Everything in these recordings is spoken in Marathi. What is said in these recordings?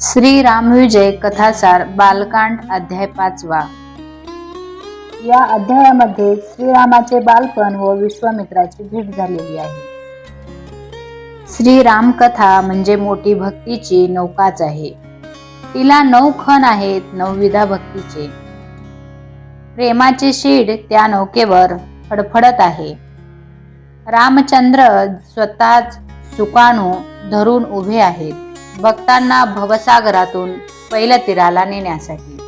श्री रामविजय कथासार बालकांड अध्याय पाचवा. या अध्यायामध्ये श्रीरामाचे बालपण व विश्वामित्राची भेट झालेली आहे. श्रीराम कथा म्हणजे मोठी भक्तीची नौकाच आहे. तिला नऊ खण आहेत नवविधा भक्तीचे. प्रेमाचे शीड त्या नौकेवर फडफडत आहे. रामचंद्र स्वतःच सुकाणू धरून उभे आहेत. भक्तांना भवसागरातून पहिल्या तीराला नेण्यासाठी.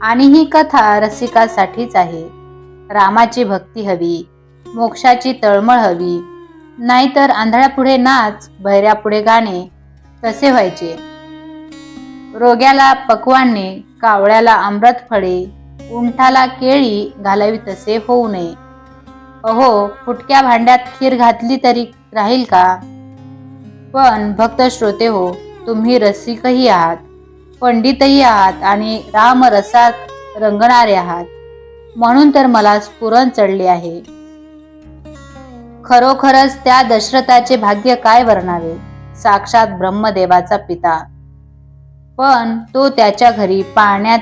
आणि ही कथा रसिकासाठीच आहे. रामाची भक्ती हवी मोक्षाची तळमळ हवी नाहीतर आंधळ्यापुढे नाच बहिऱ्यापुढे गाणे तसे व्हायचे. रोग्याला पकवाने कावळ्याला अमृत फळे उंठाला केळी घालावी तसे होऊ नये. अहो फुटक्या भांड्यात खीर घातली तरी राहील का? पण भक्त श्रोते हो तुम्ही रसिकही आहात. पंडितही आहात आणि रामरसात रंगणारे आहात. म्हणून तर मला स्फुरण चढले आहे. खरोखरच त्या दशरथाचे भाग्य काय वर्णावे? साक्षात ब्रह्मदेवाचा पिता. पण तो त्याच्या घरी पाण्यात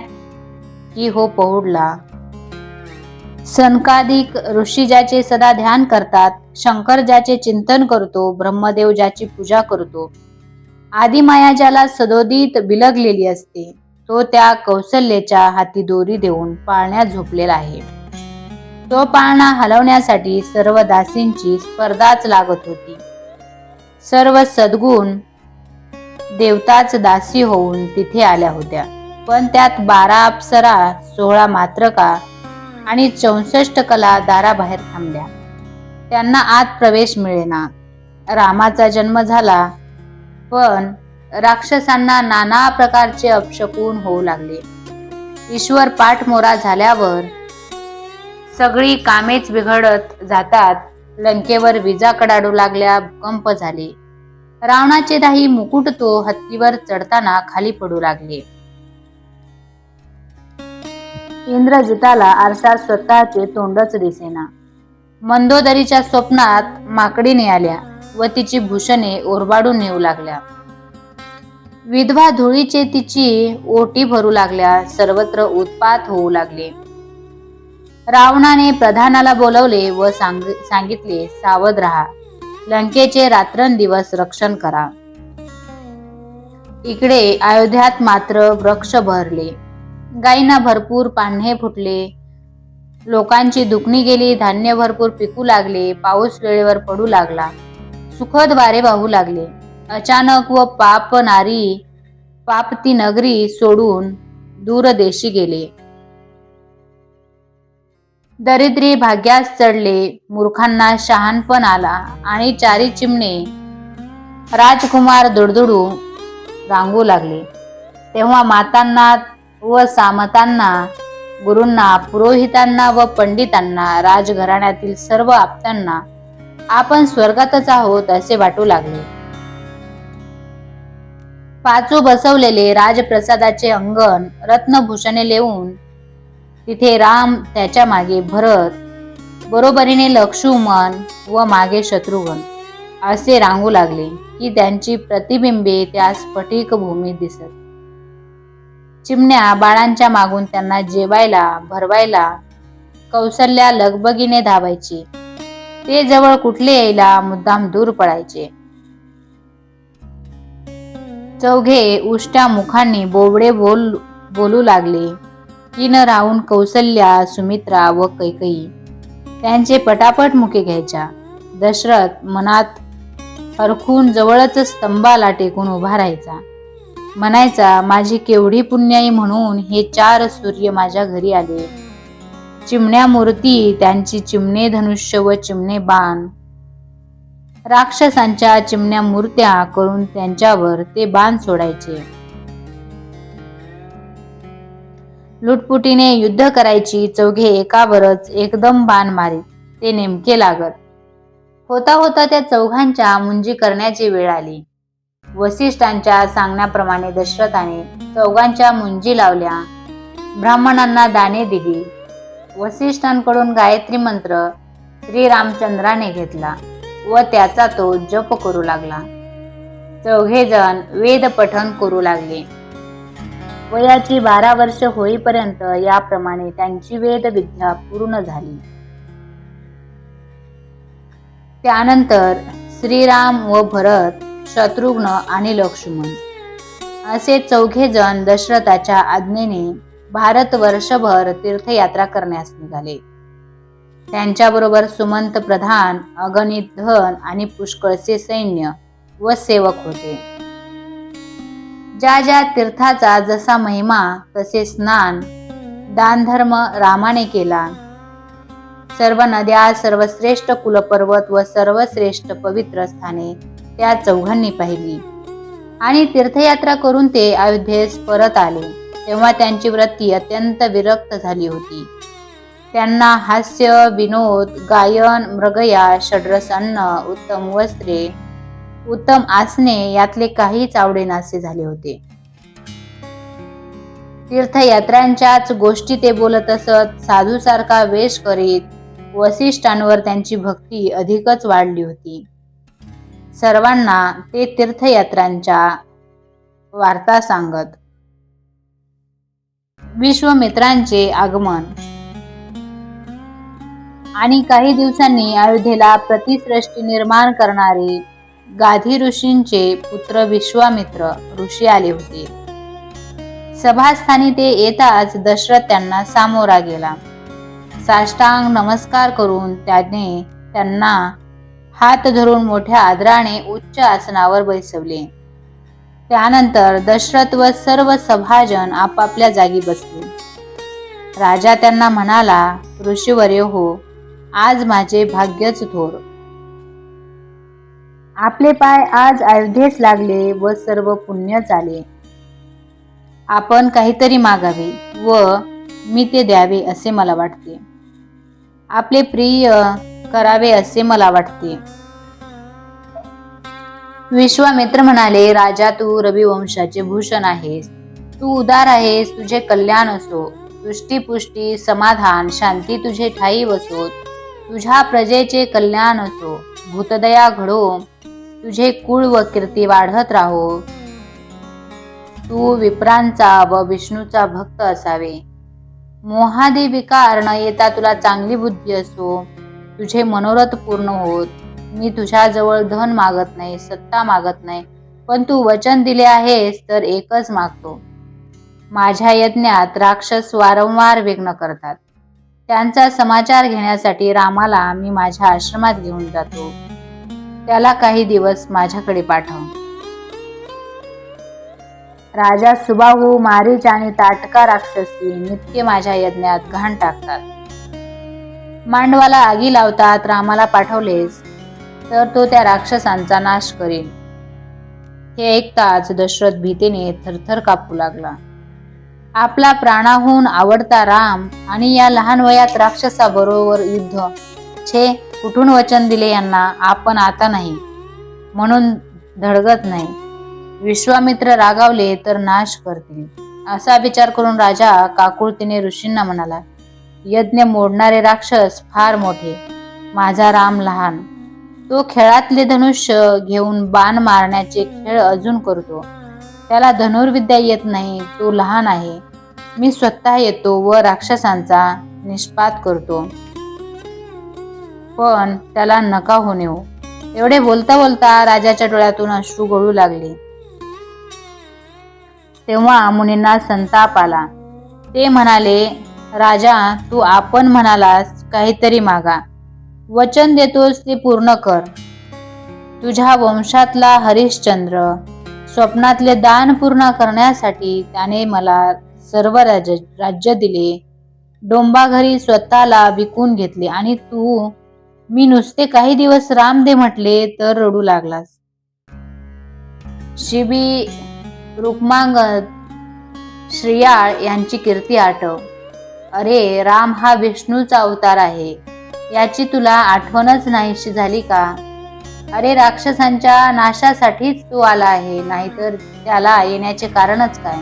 की हो पहुडला सनकाधिक ऋषी ज्याचे सदा ध्यान करतात शंकर ज्याचे चिंतन करतो ब्रह्मदेव ज्याची पूजा करतो. आदिमाया ज्याला सदोदित बिलगलेली असते तो त्या कौशल्याच्या हाती दोरी देऊन पाळण्यात झोपलेला आहे. तो पाळणा हलवण्यासाठी सर्व दासींची स्पर्धाच लागत होती. सर्व सद्गुण देवताच दासी होऊन तिथे आल्या होत्या. पण त्यात बारा अप्सरा सोळा मात्रका आणि चौसष्ट कला दाराबाहेर थांबल्या. त्यांना आत प्रवेश मिळेना. रामाचा जन्म झाला पण राक्षसांना नाना प्रकारचे अपशकून होऊ लागले. ईश्वर पाठमोरा झाल्यावर सगळी कामेच बिघडत जातात. लंकेवर विजा कडाडू लागल्या भूकंप झाले. रावणाचे दाही मुकुट तो हत्तीवर चढताना खाली पडू लागले. इंद्रजिताला आरशात स्वतःचे तोंडच दिसेना. मंदोदरीच्या स्वप्नात माकडीने आल्या व तिची भूषणे ओरबाडून नेऊ लागल्या. विधवा धुळीचे तिची ओटी भरू लागल्या सर्वत्र उत्पात होऊ लागले. रावणाने प्रधानाला बोलवले व सांग सांगितले सावध राहा. लंकेचे रात्रंदिवस रक्षण करा. इकडे अयोध्यात मात्र वृक्ष भरले. गायींना भरपूर पान्हे फुटले. लोकांची दुखणी गेली धान्य भरपूर पिकू लागले पाऊस वेळेवर पडू लागला. सुखद वारे वाहू लागले. अचानक व पाप नारी पाप ती नगरी सोडून दूरदेशी गेले. दरिद्री भाग्यास चढले मूर्खांना शहाणपण आला आणि चारी चिमणे राजकुमार दुडदुडू रांगू लागले. तेव्हा मातांना व सामतांना गुरूंना पुरोहितांना व पंडितांना राजघराण्यातील सर्व आप्तांना आपण स्वर्गातच आहोत असे वाटू लागले. पाचू बसवलेले राजप्रसादाचे अंगण रत्नभूषणे लेवून तिथे राम त्याच्यामागे भरत बरोबरीने लक्ष्मण व मागे शत्रुघ्न असे रांगू लागले की त्यांची प्रतिबिंबे त्या स्फटिक भूमीत दिसत. चिमण्या बाळांच्या मागून त्यांना जेवायला भरवायला कौशल्या लगबगीने धावायची. ते जवळ कुठले यायला मुद्दाम दूर पडायचे. चौघे उष्ट्या मुखांनी बोबडे बोल बोलू लागले. की न राहून कौसल्या सुमित्रा व कैकई त्यांचे पटापट मुके घ्यायच्या. दशरथ मनात हरखून जवळच स्तंभाला टेकून उभा राहायचा. म्हणायचा माझी केवढी पुण्याई म्हणून हे चार सूर्य माझ्या घरी आले. चिमण्या मूर्ती त्यांची चिमणे धनुष्य व चिमणे बाण. राक्षसांच्या चिमण्या मूर्त्या करून त्यांच्यावर ते बाण सोडायचे. लुटपुटीने युद्ध करायची चौघे एकावरच एकदम बाण मारीत ते नेमके लागत. होता होता त्या चौघांच्या मुंजी करण्याची वेळ आली. वसिष्ठांच्या सांगण्याप्रमाणे दशरथाने चौघांच्या मुंजी लावल्या. ब्राह्मणांना दाने दिली. वसिष्ठांकडून गायत्री मंत्र श्रीरामचंद्राने घेतला व त्याचा तो जप करू लागला. चौघेजण वेद पठण करू लागले. वयाची बारा वर्ष होईपर्यंत याप्रमाणे त्यांची वेद विद्या पूर्ण झाली. त्यानंतर श्रीराम व भरत शत्रुघ्न आणि लक्ष्मण. असे चौघे जण दशरथाच्या आज्ञेने भारत वर्षभर तीर्थयात्रा करण्यास निघाले. त्यांच्याबरोबर सुमंत प्रधान अगणित धन आणि पुष्कळचे सैन्य व सेवक होते. ज्या ज्या तीर्थाचा जसा महिमा तसे स्नान दानधर्म रामाने केला. सर्व नद्या सर्वश्रेष्ठ कुलपर्वत व सर्वश्रेष्ठ पवित्र स्थाने त्या चौघांनी पाहिली. आणि तीर्थयात्रा करून ते अयोध्येस परत आले. तेव्हा त्यांची वृत्ती अत्यंत विरक्त झाली होती. त्यांना हास्य विनोद गायन मृगया षड्रस अन्न उत्तम वस्त्रे उत्तम आसने यातले काहीच आवडेनासे झाले होते. तीर्थयात्रांच्याच गोष्टी ते बोलत असत साधूसारखा वेश करीत वसिष्ठांवर त्यांची भक्ती अधिकच वाढली होती. सर्वांना ते तीर्थयात्रांच्या वार्ता सांगत. विश्वमित्रांचे आगमन. आणि काही दिवसांनी अयोध्येला प्रतिसृष्टी निर्माण करणारे गाधी ऋषींचे पुत्र विश्वामित्र ऋषी आले होते. सभास्थानी ते येताच दशरथ त्यांना सामोरा गेला. साष्टांग नमस्कार करून त्याने त्यांना हात धरून मोठ्या आदराने उच्च आसनावर बैसवले. त्यानंतर दशरथ व सर्व सभाजन आपापल्या जागी बसले. राजा त्यांना म्हणाला ऋषीवर्य हो आज माझे भाग्यच थोर. आपले पाय आज अयोध्येस लागले व सर्व पुण्य झाले. आपण काहीतरी मागावे व मी ते द्यावे असे मला वाटते. आपले प्रिय करावे असे मला वाटते. विश्वामित्र म्हणाले राजा तू रविवंशाचे भूषण आहेस. तू उदार आहेस तुझे कल्याण असो. तुष्टीपुष्टी समाधान शांती तुझे ठाई वसोत तुझ्या प्रजेचे कल्याण असो. भूतदया घडो. तुझे कुळ व कीर्ती वाढत राहो. तू विप्रांचा व विष्णूचा भक्त असावे. मोहादी विकार न येता तुला चांगली बुद्धी असो. तुझे मनोरथ पूर्ण होत. मी तुझ्याजवळ धन मागत नाही सत्ता मागत नाही पण तू वचन दिले आहेस तर एकच मागतो. माझ्या यज्ञात राक्षस वारंवार विघ्न करतात. त्यांचा समाचार घेण्यासाठी रामाला मी माझ्या आश्रमात घेऊन जातो. त्याला काही दिवस माझ्याकडे पाठव. राजा सुबाहू मारीच आणि ताटका राक्षसी नित्य माझ्या यज्ञात घाण टाकतात. मांडवाला आगी लावतात रामाला पाठवलेस तर तो त्या राक्षसांचा नाश करेल. हे ऐकताच दशरथ भीतीने थरथर कापू लागला. आपला प्राणाहून आवडता राम आणि या लहान वयात राक्षसाबरोबर युद्ध छे कुठून वचन दिले यांना आपण आता नाही म्हणून धडगत नाही. विश्वामित्र रागावले तर नाश करतील असा विचार करून राजा काकुळतीने ऋषींना म्हणाला यज्ञ मोडणारे राक्षस फार मोठे. माझा राम लहान. तो खेळातले धनुष्य घेऊन बाण मारण्याचे खेळ अजून करतो. त्याला धनुर्विद्या येत नाही तो लहान आहे. मी स्वतः येतो व राक्षसांचा निष्पात करतो. पण त्याला नका होणे एवढे बोलता बोलता राजाच्या डोळ्यातून अश्रू गळू लागले. तेव्हा मुनींना संताप आला. ते म्हणाले राजा तू आपण म्हणालास काहीतरी मागा. वचन देतोस ते पूर्ण कर. तुझ्या वंशातला हरिश्चंद्र स्वप्नातले दान पूर्ण करण्यासाठी त्याने मला सर्व राज्य राज्य दिले. डोंबाघरी स्वतःला विकून घेतले आणि तू मी नुसते काही दिवस राम दे म्हटले तर रडू लागलास. शिबी रुक्मांगद श्रियाळ यांची कीर्ती आठव अरे राम हा विष्णूचा अवतार आहे. याची तुला आठवणच नाहीशी झाली का? अरे राक्षसांच्या नाशासाठीच तू आला आहे नाहीतर त्याला येण्याचे कारणच काय?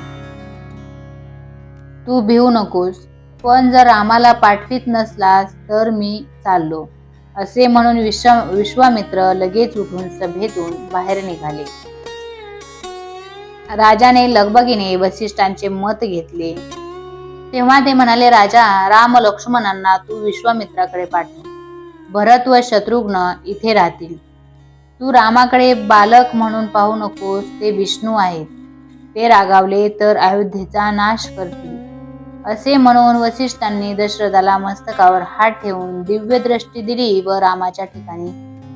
तू भिवू नकोस पण जर आम्हाला पाठवीत नसलास तर मी चाललो असे म्हणून विश्व विश्वामित्र लगेच उठून सभेतून बाहेर निघाले. राजाने लगबगीने वसिष्ठांचे मत घेतले. तेव्हा ते म्हणाले राजा राम लक्ष्मणांना तू विश्वामित्राकडे पाठव. भरत व शत्रुघ्न इथे राहतील. तू रामाकडे बालक म्हणून पाहू नकोस ते विष्णू आहेत. ते रागावले तर अयोध्येचा नाश करतील. असे म्हणून वसिष्ठांनी दशरथाला मस्तकावर हात ठेवून दिव्य दृष्टी दिली व रामाच्या ठिकाणी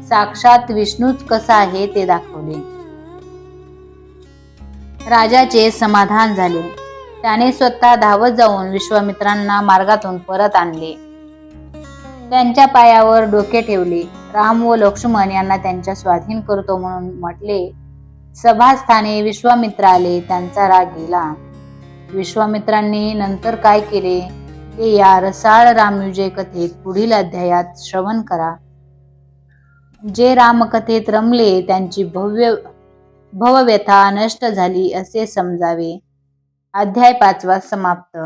साक्षात विष्णूच कसा आहे ते दाखवले. राजाचे समाधान झाले. त्याने स्वतः धावत जाऊन विश्वामित्रांना मार्गातून परत आणले. त्यांच्या पायावर डोके ठेवले. राम व लक्ष्मण यांना त्यांच्या स्वाधीन करतो म्हणून म्हटले सभास्थाने विश्वामित्र आले त्यांचा राग गेला. विश्वामित्रांनी नंतर काय केले? ते या रसाळ रामविजय कथेत पुढील अध्यायात श्रवण करा. जे रामकथेत रमले त्यांची भव्य भवव्यथा नष्ट झाली असे समजावे. अध्याय पाचवा समाप्त.